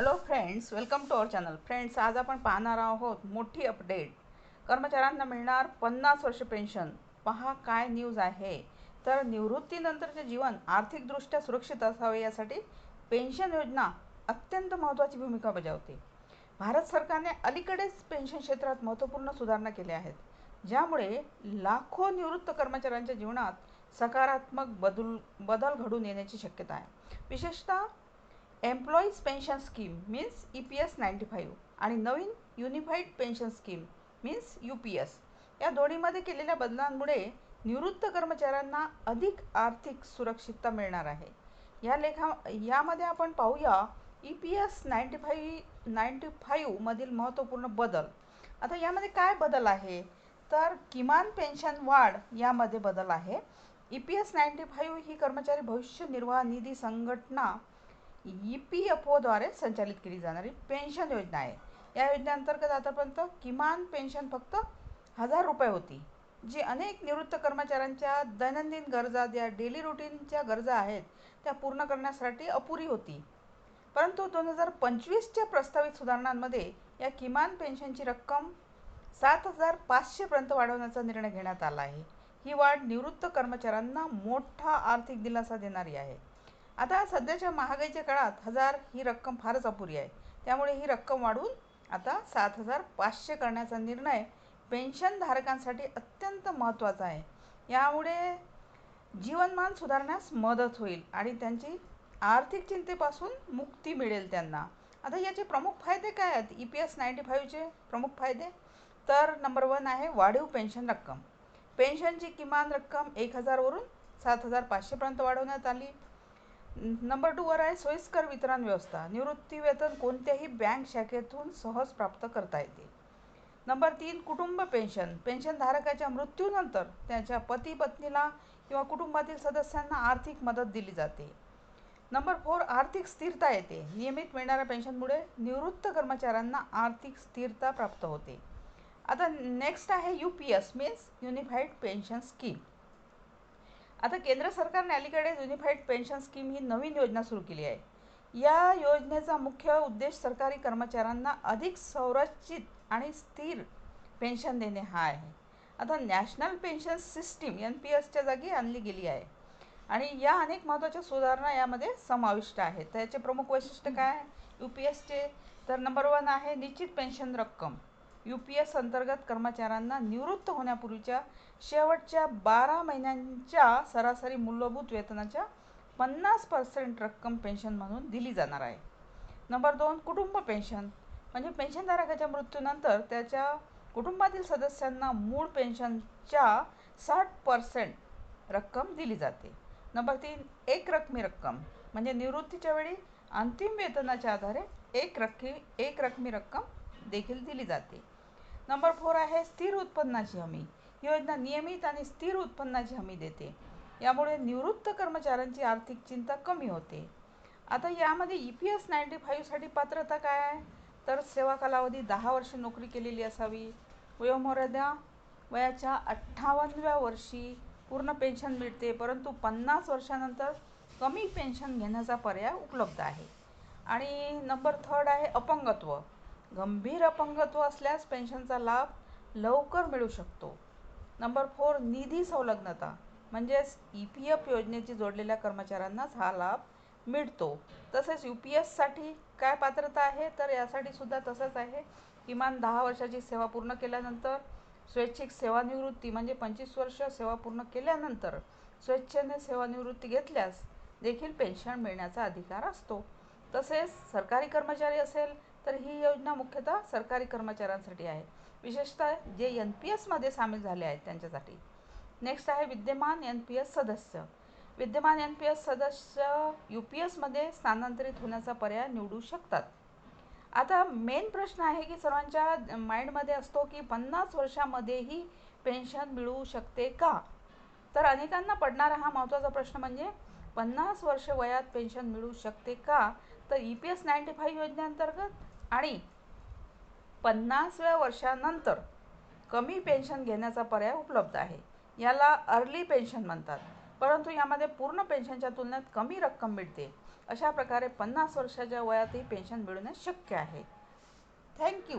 Hello friends welcome to our channel friends आज आपण पाहणार आहोत मोठी अपडेट कर्मचाऱ्यांना मिळणार पन्नास वर्ष पेन्शन पहा काय न्यूज आहे. तर निवृत्तीनंतरचे जीवन आर्थिकदृष्ट्या सुरक्षित असावे यासाठी पेन्शन योजना अत्यंत महत्त्वाची भूमिका बजावते. भारत सरकारने अलीकडेच पेन्शन क्षेत्रात महत्त्वपूर्ण सुधारणा केल्या आहेत. ज्यामुळे लाखो निवृत्त कर्मचाऱ्यांच्या जीवनात सकारात्मक बदल बदल घडून येण्याची शक्यता आहे. विशेषतः employees pension scheme means E P S ninety five आणि नवीन unified pension scheme means U P S या दोन्हीमध्ये केलेल्या बदलांमुळे निवृत्त कर्मचाऱ्यांना अधिक आर्थिक सुरक्षितता मिळणार आहे. या लेखा यामध्ये आपण पाहूया E P S ninety five ninety फाईव्हमधील महत्त्वपूर्ण बदल. आता यामध्ये काय बदल आहे? तर किमान पेन्शन वाढ यामध्ये बदल आहे. E P S ninety five ही कर्मचारी भविष्य निर्वाह निधी संघटना ई पी एफ ओद्वारे संचालित केली जाणारी पेन्शन योजना आहे. या योजनेअंतर्गत आतापर्यंत किमान पेन्शन फक्त हजार रुपये होती. जी अनेक निवृत्त कर्मचाऱ्यांच्या दैनंदिन गरजा ज्या डेली रुटीनच्या गरजा आहेत त्या पूर्ण करण्यासाठी अपुरी होती. परंतु दोन हजार पंचवीसच्या प्रस्तावित सुधारणांमध्ये या किमान पेन्शनची रक्कम सात हजार पाचशेपर्यंत वाढवण्याचा निर्णय घेण्यात आला आहे. ही वाढ निवृत्त कर्मचाऱ्यांना मोठा आर्थिक दिलासा देणारी आहे. आता सध्याच्या महागाईच्या काळात हजार ही रक्कम फारच अपुरी आहे. त्यामुळे ही रक्कम वाढवून आता सात हजार पाचशे करण्याचा निर्णय पेन्शनधारकांसाठी अत्यंत महत्त्वाचा आहे. यामुळे जीवनमान सुधारण्यास मदत होईल आणि त्यांची आर्थिक चिंतेपासून मुक्ती मिळेल त्यांना. आता याचे प्रमुख फायदे काय आहेत? ई पी एस नाईंटी फाईव्हचे प्रमुख फायदे? तर नंबर वन आहे वाढीव पेन्शन रक्कम. पेन्शनची किमान रक्कम एक हजारवरून सात हजार पाचशेपर्यंत वाढवण्यात आली. नंबर टूवर आहे सोयीस्कर वितरण व्यवस्था. निवृत्ती वेतन कोणत्याही बँक शाखेतून सहज प्राप्त करता येते. नंबर तीन कुटुंब पेन्शन. पेन्शनधारकाच्या मृत्यूनंतर त्याच्या पती पत्नीला किंवा कुटुंबातील सदस्यांना आर्थिक मदत दिली जाते. नंबर फोर आर्थिक स्थिरता येते. नियमित मिळणाऱ्या पेन्शनमुळे निवृत्त कर्मचाऱ्यांना आर्थिक स्थिरता प्राप्त होते. आता नेक्स्ट आहे U P S means unified pension scheme आता केंद्र सरकारने अलीकडे युनिफाईड पेन्शन स्कीम ही नवीन योजना सुरू केली आहे. या योजनेचा मुख्य उद्देश सरकारी कर्मचाऱ्यांना अधिक संरक्षित आणि स्थिर पेन्शन देणे हा आहे. आता national pension system N P एसच्या जागी आणली गेली आहे. आणि या अनेक महत्त्वाच्या सुधारणा यामध्ये समाविष्ट आहेत. त्याचे प्रमुख वैशिष्ट्य काय यू पी एसचे तर नंबर वन आहे निश्चित पेन्शन रक्कम. यू पी एस अंतर्गत कर्मचाऱ्यांना निवृत्त होण्यापूर्वीच्या शेवटच्या बारा महिन्यांच्या सरासरी मूलभूत वेतनाच्या पन्नास पर्सेंट रक्कम पेन्शन म्हणून दिली जाणार आहे. नंबर दोन कुटुंब पेन्शन. म्हणजे पेन्शनधारकाच्या मृत्यूनंतर त्याच्या कुटुंबातील सदस्यांना मूळ पेन्शनच्या साठ पर्सेंट रक्कम दिली जाते. नंबर तीन एक रकमी रक्कम. म्हणजे निवृत्तीच्या वेळी अंतिम वेतनाच्या आधारे एक रक्की एक रकमी रक्कम देखील दिली जाते. नंबर फोर आहे स्थिर उत्पन्नाची हमी. योजना नियमित आणि स्थिर उत्पन्नाची हमी देते. यामुळे निवृत्त कर्मचाऱ्यांची आर्थिक चिंता कमी होते. आता यामध्ये ई पी एस नाईंटी फाईव्हसाठी पात्रता काय आहे? तर सेवा कालावधी दहा वर्ष नोकरी केलेली असावी. वयोमर्यादा वयाच्या अठ्ठावन्नव्या वर्षी पूर्ण पेन्शन मिळते परंतु पन्नास वर्षानंतर कमी पेन्शन घेण्याचा पर्याय उपलब्ध आहे. आणि नंबर थर्ड आहे अपंगत्व. गंभीर अपंगत्व असल्यास पेन्शनचा लाभ लवकर मिळू शकतो. नंबर फोर निधी संलग्नता. म्हणजेच ई पी एफ योजनेची जोडलेल्या कर्मचाऱ्यांनाच हा लाभ मिळतो. तसेच यू पी एससाठी काय पात्रता आहे? तर यासाठी सुद्धा तसंच आहे. किमान दहा वर्षाची सेवा पूर्ण केल्यानंतर स्वैच्छिक सेवानिवृत्ती म्हणजे पंचवीस वर्ष सेवा पूर्ण केल्यानंतर स्वेच्छेने सेवानिवृत्ती घेतल्यास देखील पेन्शन मिळण्याचा अधिकार असतो. तसेच सरकारी कर्मचारी असेल तर ही योजना मुख्यतः सरकारी कर्मचाऱ्यांसाठी आहे. विशेषतः जे एन पी एसमध्ये सामील झाले आहेत त्यांच्यासाठी. नेक्स्ट आहे विद्यमान एन पी एस सदस्य. विद्यमान एन पी एस सदस्य यू पी एसमध्ये स्थानांतरित होण्याचा पर्याय निवडू शकतात. आता मेन प्रश्न आहे की सर्वांच्या माइंडमध्ये असतो की पन्नास वर्षामध्येही पेन्शन मिळू शकते का? तर अनेकांना पडणारा हा महत्त्वाचा प्रश्न म्हणजे पन्नास वर्ष वयात पेन्शन मिळू शकते का? तर E P S ninety five योजनेअंतर्गत आणि पन्नासव्या वर्षानंतर कमी पेन्शन घेण्याचा पर्याय उपलब्ध आहे. याला अर्ली पेन्शन म्हणतात. परंतु यामध्ये पूर्ण पेन्शनच्या तुलनेत कमी रक्कम मिळते. अशा प्रकारे पन्नास वर्षाच्या वयातही पेन्शन मिळवणे शक्य आहे. थँक्यू.